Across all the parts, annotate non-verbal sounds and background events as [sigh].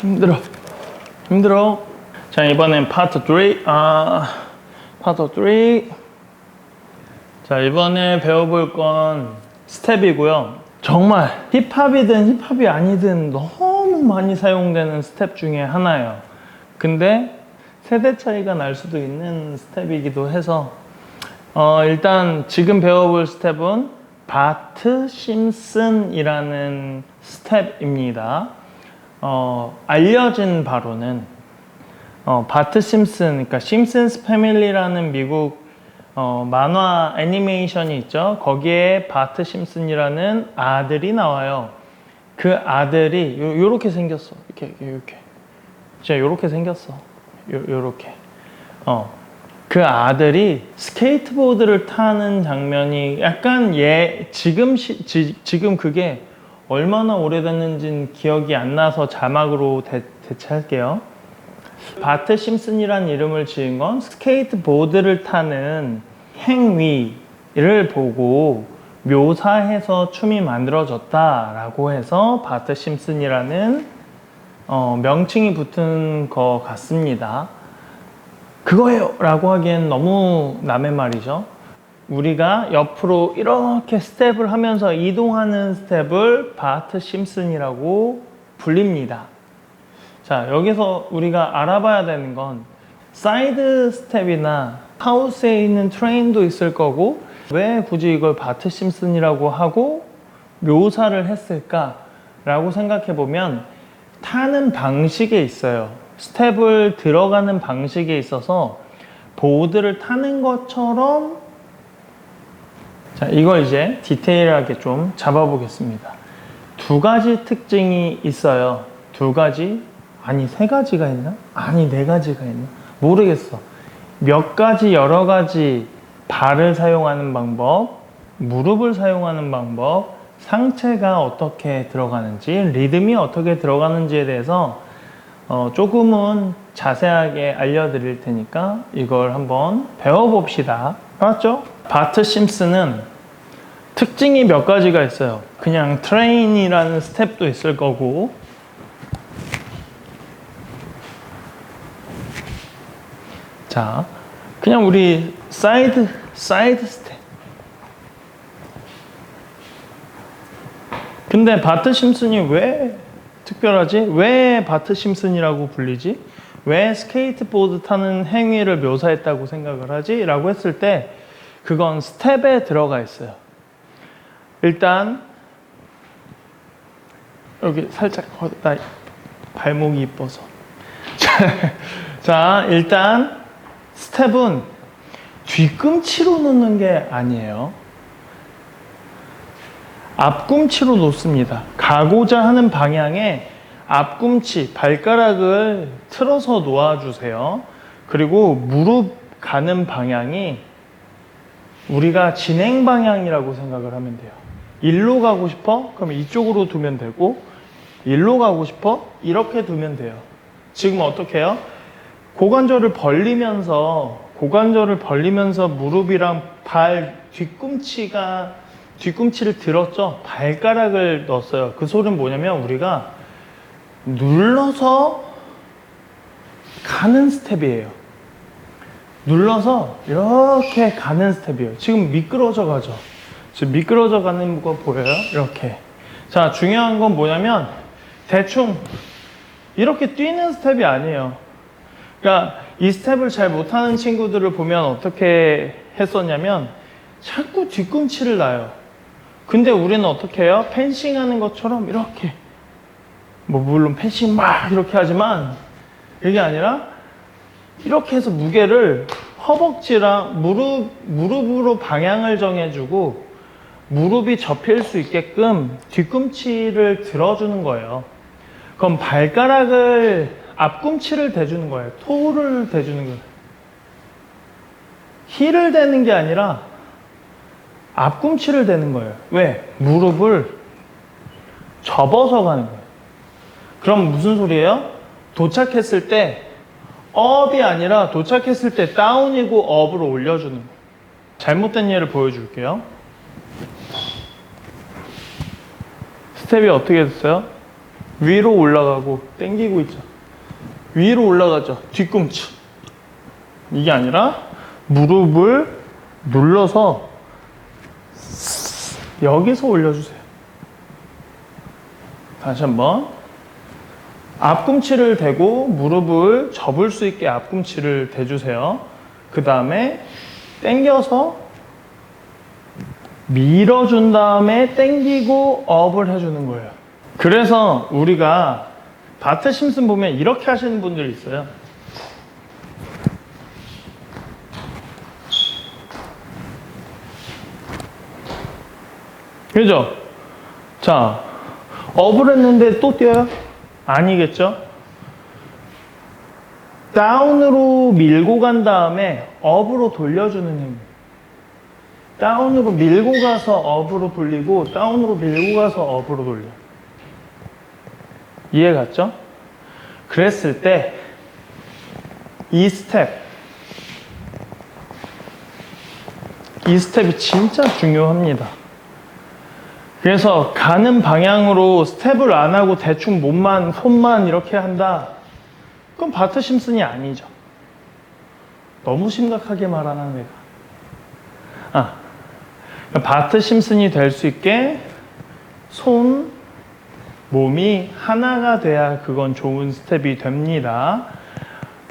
힘들어. 힘들어. 자, 이번엔 파트 3. 아, 파트 3. 자, 이번에 배워볼 건 스텝이고요. 정말 힙합이든 힙합이 아니든 너무 많이 사용되는 스텝 중에 하나예요. 근데 세대 차이가 날 수도 있는 스텝이기도 해서 어, 일단 지금 배워볼 스텝은 바트 심슨이라는 스텝입니다. 어, 알려진 바로는 어, 바트 심슨, 그러니까 심슨스 패밀리라는 미국 어, 만화 애니메이션이 있죠. 거기에 바트 심슨이라는 아들이 나와요. 그 아들이 요, 요렇게 생겼어. 이렇게 이렇게. 진짜 요렇게 생겼어. 요, 요렇게. 어. 그 아들이 스케이트보드를 타는 장면이 약간 예 지금 시, 지, 지금 그게 얼마나 오래됐는지는 기억이 안 나서 자막으로 대, 대체할게요. 바트 심슨이란 이름을 지은 건 스케이트보드를 타는 행위를 보고 묘사해서 춤이 만들어졌다라고 해서 바트 심슨이라는 어, 명칭이 붙은 것 같습니다. 그거예요! 라고 하기엔 너무 남의 말이죠. 우리가 옆으로 이렇게 스텝을 하면서 이동하는 스텝을 바트 심슨이라고 불립니다. 자, 여기서 우리가 알아봐야 되는 건 사이드 스텝이나 하우스에 있는 트레인도 있을 거고 왜 굳이 이걸 바트 심슨이라고 하고 묘사를 했을까라고 생각해 보면 타는 방식에 있어요. 스텝을 들어가는 방식에 있어서 보드를 타는 것처럼 자, 이걸 이제 디테일하게 좀 잡아보겠습니다. 두 가지 특징이 있어요. 두 가지? 아니, 세 가지가 있나? 아니, 네 가지가 있나? 모르겠어. 몇 가지, 여러 가지 발을 사용하는 방법, 무릎을 사용하는 방법, 상체가 어떻게 들어가는지, 리듬이 어떻게 들어가는지에 대해서 어, 조금은 자세하게 알려드릴 테니까 이걸 한번 배워봅시다. 알았죠? 바트 심슨은 특징이 몇 가지가 있어요. 그냥 트레인이라는 스텝도 있을 거고, 자, 그냥 우리 사이드, 사이드 스텝. 근데 바트 심슨이 왜 특별하지? 왜 바트 심슨이라고 불리지? 왜 스케이트보드 타는 행위를 묘사했다고 생각을 하지? 라고 했을 때 그건 스텝에 들어가 있어요. 일단 여기 살짝 어, 나 발목이 이뻐서 [laughs] 자 일단 스텝은 뒤꿈치로 놓는 게 아니에요. 앞꿈치로 놓습니다. 가고자 하는 방향에 앞꿈치, 발가락을 틀어서 놓아주세요. 그리고 무릎 가는 방향이 우리가 진행 방향이라고 생각을 하면 돼요. 일로 가고 싶어? 그럼 이쪽으로 두면 되고, 일로 가고 싶어? 이렇게 두면 돼요. 지금 어떻게 해요? 고관절을 벌리면서, 고관절을 벌리면서 무릎이랑 발 뒤꿈치가, 뒤꿈치를 들었죠? 발가락을 넣었어요. 그 소리는 뭐냐면 우리가 눌러서 가는 스텝이에요. 눌러서 이렇게 가는 스텝이에요. 지금 미끄러져 가죠. 지금 미끄러져 가는 거 보여요? 이렇게. 자, 중요한 건 뭐냐면 대충 이렇게 뛰는 스텝이 아니에요. 그러니까 이 스텝을 잘 못하는 친구들을 보면 어떻게 했었냐면 자꾸 뒤꿈치를 놔요. 근데 우리는 어떻게 해요? 펜싱 하는 것처럼 이렇게. 뭐 물론 펜싱 막 이렇게 하지만 그게 아니라 이렇게 해서 무게를 허벅지랑 무릎, 무릎으로 방향을 정해주고 무릎이 접힐 수 있게끔 뒤꿈치를 들어주는 거예요. 그럼 발가락을 앞꿈치를 대주는 거예요. 토를 대주는 거예요. 힐을 대는 게 아니라 앞꿈치를 대는 거예요. 왜? 무릎을 접어서 가는 거예요. 그럼 무슨 소리예요? 도착했을 때 업이 아니라 도착했을 때 다운이고 업으로 올려주는 거예요. 잘못된 예를 보여줄게요. 스텝이 어떻게 됐어요? 위로 올라가고 당기고 있죠. 위로 올라가죠. 뒤꿈치. 이게 아니라 무릎을 눌러서 여기서 올려주세요. 다시 한번. 앞꿈치를 대고 무릎을 접을 수 있게 앞꿈치를 대주세요. 그 다음에 당겨서 밀어준 다음에 당기고 업을 해주는 거예요. 그래서 우리가 바트 심슨 보면 이렇게 하시는 분들이 있어요. 그죠? 자, 업을 했는데 또 뛰어요? 아니겠죠? 다운으로 밀고 간 다음에 업으로 돌려주는 힘. 다운으로 밀고 가서 업으로 돌리고 다운으로 밀고 가서 업으로 돌려. 이해 갔죠? 그랬을 때 이 스텝 이 스텝이 진짜 중요합니다. 그래서 가는 방향으로 스텝을 안 하고 대충 몸만 손만 이렇게 한다. 그건 바트 심슨이 아니죠. 너무 심각하게 말하는 내가. 아, 바트 심슨이 될 수 있게 손, 몸이 하나가 돼야 그건 좋은 스텝이 됩니다.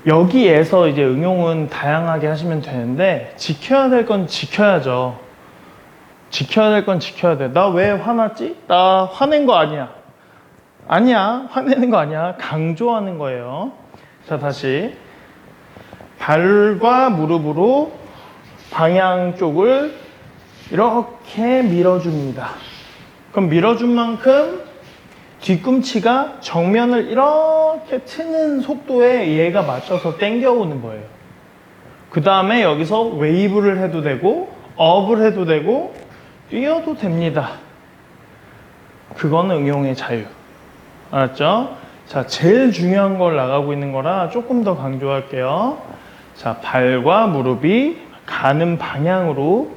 여기에서 이제 응용은 다양하게 하시면 되는데 지켜야 될 건 지켜야죠. 지켜야 될 건 지켜야 돼. 나 왜 화났지? 나 화낸 거 아니야. 아니야. 화내는 거 아니야. 강조하는 거예요. 자, 다시. 발과 무릎으로 방향 쪽을 이렇게 밀어줍니다. 그럼 밀어준 만큼 뒤꿈치가 정면을 이렇게 트는 속도에 얘가 맞춰서 당겨오는 거예요. 그 다음에 여기서 웨이브를 해도 되고, 업을 해도 되고, 뛰어도 됩니다. 그거는 응용의 자유. 알았죠? 자, 제일 중요한 걸 나가고 있는 거라 조금 더 강조할게요. 자, 발과 무릎이 가는 방향으로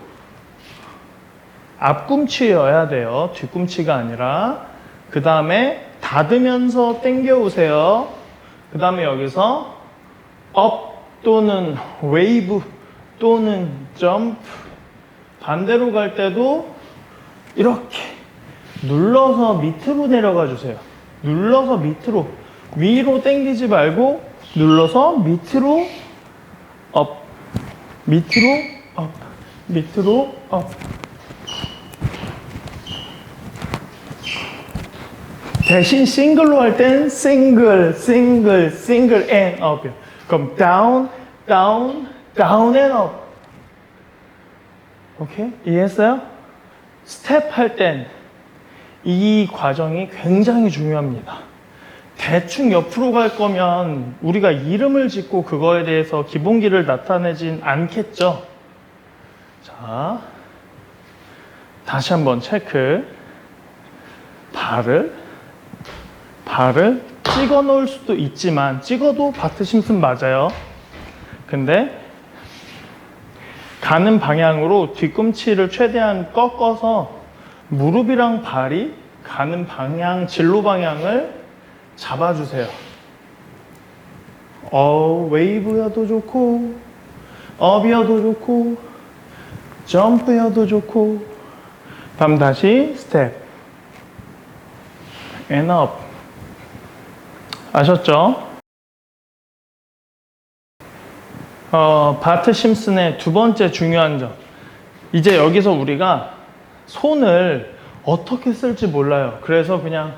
앞꿈치여야 돼요. 뒤꿈치가 아니라. 그 다음에 닫으면서 당겨오세요. 그 다음에 여기서 업 또는 웨이브 또는 점프 반대로 갈 때도 이렇게 눌러서 밑으로 내려가 주세요. 눌러서 밑으로 위로 당기지 말고 눌러서 밑으로 업 밑으로 업 밑으로 업 대신 싱글로 할 땐 싱글 싱글 싱글 앤 업이요. 그럼 다운 다운 다운 앤 업. 오케이? 이해했어요? 스텝 할 땐 이 과정이 굉장히 중요합니다. 대충 옆으로 갈 거면 우리가 이름을 짓고 그거에 대해서 기본기를 나타내진 않겠죠? 자, 다시 한번 체크. 발을, 발을 찍어 놓을 수도 있지만, 찍어도 바트 심슨 맞아요. 근데 가는 방향으로 뒤꿈치를 최대한 꺾어서 무릎이랑 발이 가는 방향, 진로 방향을 잡아주세요. 어, 웨이브여도 좋고, 업이어도 좋고, 점프여도 좋고, 다음 다시 스텝. 앤 업. 아셨죠? 어, 바트 심슨의 두 번째 중요한 점. 이제 여기서 우리가 손을 어떻게 쓸지 몰라요. 그래서 그냥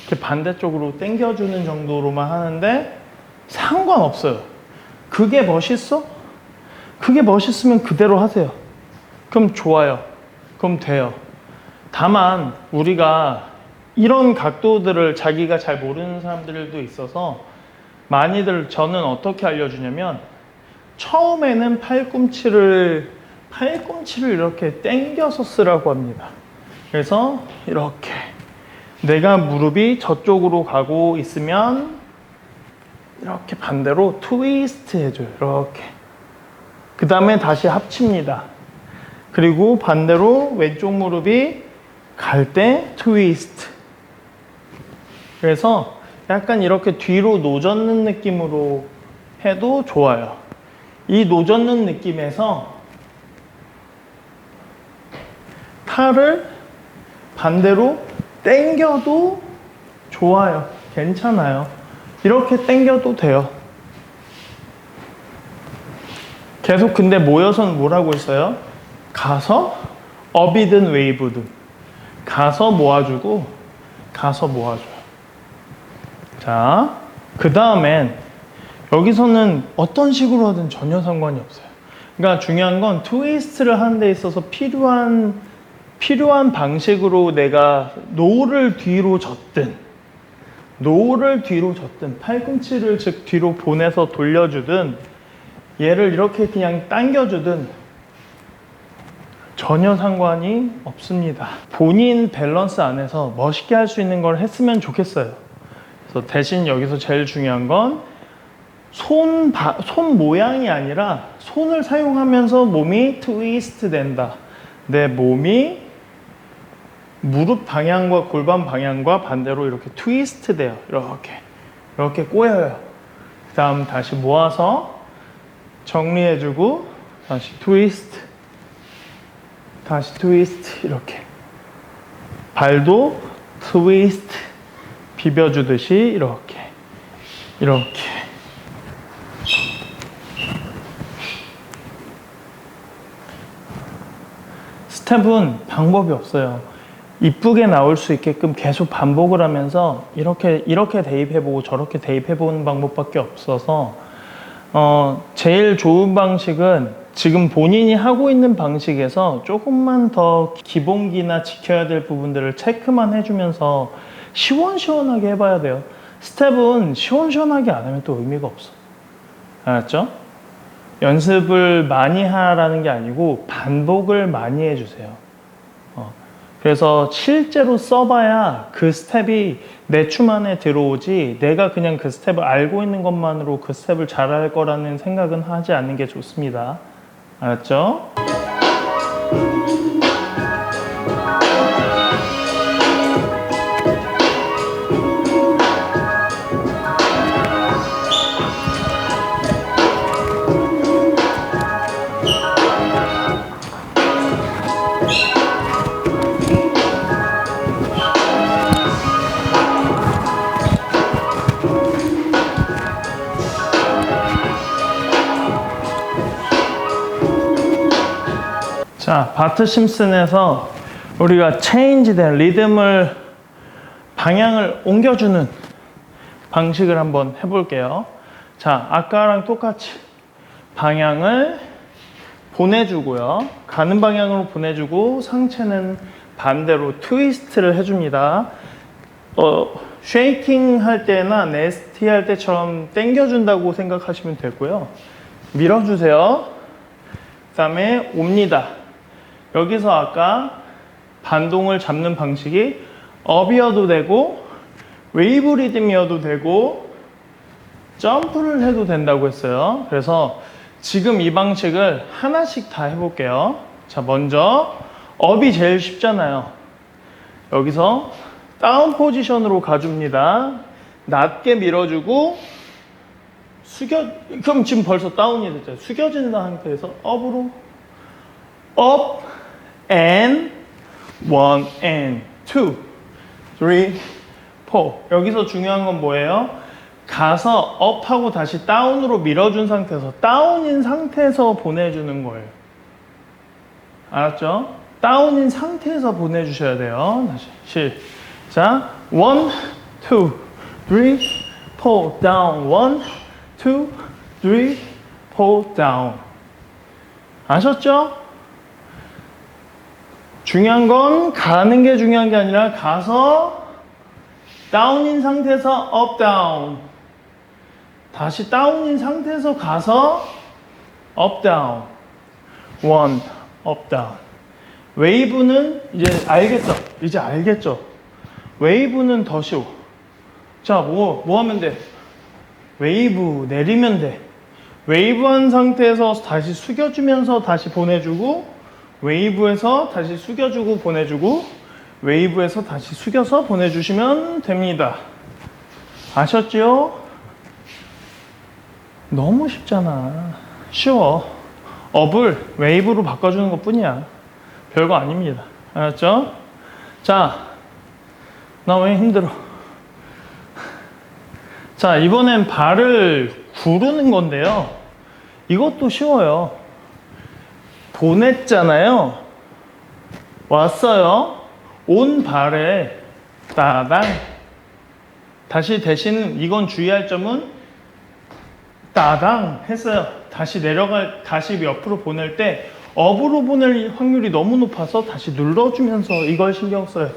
이렇게 반대쪽으로 당겨주는 정도로만 하는데 상관없어요. 그게 멋있어? 그게 멋있으면 그대로 하세요. 그럼 좋아요. 그럼 돼요. 다만 우리가 이런 각도들을 자기가 잘 모르는 사람들도 있어서 많이들 저는 어떻게 알려주냐면 처음에는 팔꿈치를 팔꿈치를 이렇게 당겨서 쓰라고 합니다. 그래서 이렇게 내가 무릎이 저쪽으로 가고 있으면 이렇게 반대로 트위스트 해줘요. 이렇게. 그 다음에 다시 합칩니다. 그리고 반대로 왼쪽 무릎이 갈 때 트위스트. 그래서 약간 이렇게 뒤로 노젓는 느낌으로 해도 좋아요. 이 노젓는 느낌에서 팔을 반대로 당겨도 좋아요. 괜찮아요. 이렇게 당겨도 돼요. 계속 근데 모여서는 뭐라고 했어요? 가서 업이든 웨이브든 가서 모아주고 가서 모아줘요. 자, 그 다음엔 여기서는 어떤 식으로 하든 전혀 상관이 없어요. 그러니까 중요한 건 트위스트를 하는 데 있어서 필요한 필요한 방식으로 내가 노를 뒤로 젓든 노를 뒤로 젓든 팔꿈치를 즉 뒤로 보내서 돌려주든 얘를 이렇게 그냥 당겨주든 전혀 상관이 없습니다. 본인 밸런스 안에서 멋있게 할 수 있는 걸 했으면 좋겠어요. 그래서 대신 여기서 제일 중요한 건 손, 바- 손 모양이 아니라 손을 사용하면서 몸이 트위스트 된다. 내 몸이 무릎 방향과 골반 방향과 반대로 이렇게 트위스트 돼요. 이렇게. 이렇게 꼬여요. 그 다음 다시 모아서 정리해주고 다시 트위스트. 다시 트위스트. 이렇게. 발도 트위스트. 비벼주듯이 이렇게. 이렇게. 스텝은 방법이 없어요. 이쁘게 나올 수 있게끔 계속 반복을 하면서 이렇게 이렇게 대입해보고 저렇게 대입해보는 방법밖에 없어서 어, 제일 좋은 방식은 지금 본인이 하고 있는 방식에서 조금만 더 기본기나 지켜야 될 부분들을 체크만 해주면서 시원시원하게 해봐야 돼요. 스텝은 시원시원하게 안 하면 또 의미가 없어. 알았죠? 연습을 많이 하라는 게 아니고 반복을 많이 해주세요. 어, 그래서 실제로 써봐야 그 스텝이 내 춤 안에 들어오지 내가 그냥 그 스텝을 알고 있는 것만으로 그 스텝을 잘할 거라는 생각은 하지 않는 게 좋습니다. 알았죠? 바트 심슨에서 우리가 체인지된 리듬을 방향을 옮겨주는 방식을 한번 해볼게요. 자, 아까랑 똑같이 방향을 보내주고요. 가는 방향으로 보내주고 상체는 반대로 트위스트를 해줍니다. 어, 쉐이킹 할 때나 네스티 할 때처럼 당겨준다고 생각하시면 되고요. 밀어주세요. 그 다음에 옵니다. 여기서 아까 반동을 잡는 방식이 업이어도 되고 웨이브 리듬이어도 되고 점프를 해도 된다고 했어요. 그래서 지금 이 방식을 하나씩 다 해볼게요. 자, 먼저 업이 제일 쉽잖아요. 여기서 다운 포지션으로 가줍니다. 낮게 밀어주고 숙여 그럼 지금 벌써 다운이 됐죠. 숙여진 상태에서 업으로 up and one and two, three, four. 여기서 중요한 건 뭐예요? 가서 업하고 다시 다운으로 밀어준 상태에서 다운인 상태에서 보내주는 거예요. 알았죠? 다운인 상태에서 보내주셔야 돼요. 다시 시작. one, two, three, four, down. one, two, three, four, down. 아셨죠? 중요한 건 가는 게 중요한 게 아니라 가서 다운인 상태에서 업 다운 다시 다운인 상태에서 가서 업 다운 원 업 다운 웨이브는 이제 알겠죠? 이제 알겠죠? 웨이브는 더 쉬워 자, 뭐, 뭐 하면 돼? 웨이브 내리면 돼 웨이브한 상태에서 다시 숙여주면서 다시 보내주고 웨이브에서 다시 숙여주고 보내주고 웨이브에서 다시 숙여서 보내주시면 됩니다. 아셨죠? 너무 쉽잖아. 쉬워. 업을 웨이브로 바꿔주는 것 뿐이야. 별거 아닙니다. 알았죠? 자, 나 왜 힘들어? 자, 이번엔 발을 구르는 건데요. 이것도 쉬워요. 보냈잖아요. 왔어요. 온 발에 따당. 다시 대신 이건 주의할 점은 따당 했어요. 다시 내려갈, 다시 옆으로 보낼 때 업으로 보낼 확률이 너무 높아서 다시 눌러주면서 이걸 신경 써야 돼.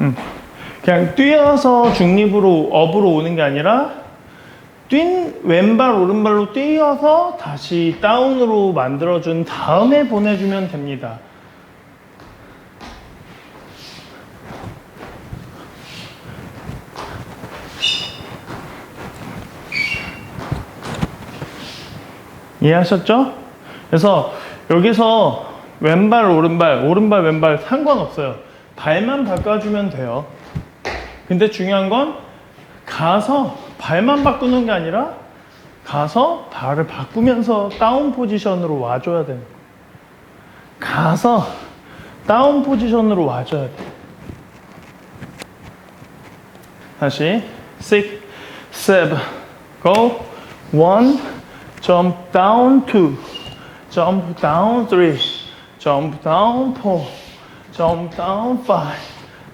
음. 그냥 뛰어서 중립으로 업으로 오는 게 아니라 뛴 왼발 오른발로 뛰어서 다시 다운으로 만들어준 다음에 보내주면 됩니다. 이해하셨죠? 그래서 여기서 왼발 오른발 오른발 왼발 상관없어요. 발만 바꿔주면 돼요. 근데 중요한 건 가서 발만 바꾸는 게 아니라 가서 발을 바꾸면서 다운 포지션으로 와줘야 돼요. 가서 다운 포지션으로 와줘야 돼. 다시 6, 7, go 1, jump down 2, jump down 3, jump down 4, jump down 5,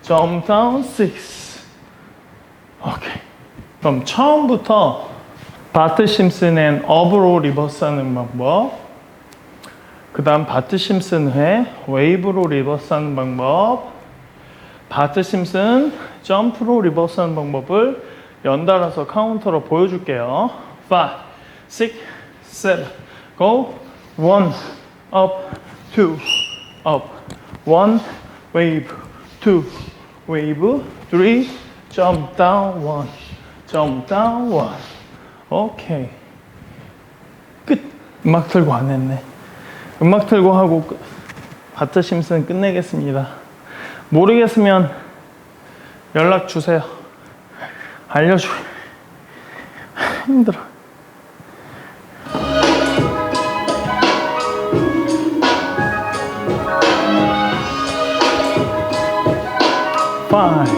jump down 6. 오케이. 그럼 처음부터 바트 심슨의 업으로 리버스 하는 방법. 그 다음 바트 심슨의 웨이브로 리버스 하는 방법. 바트 심슨 점프로 리버스 하는 방법을 연달아서 카운터로 보여줄게요. 5, 6, 7, go. 1, up, 2, up. 1, wave, 2, wave, 3, jump down, 1, 1. 오케이. 끝. 음악 틀고 안 했네. 음악 틀고 하고 끝. 바트 심슨 끝내겠습니다. 모르겠으면 연락 주세요. 알려줘. [laughs] 힘들어. Five,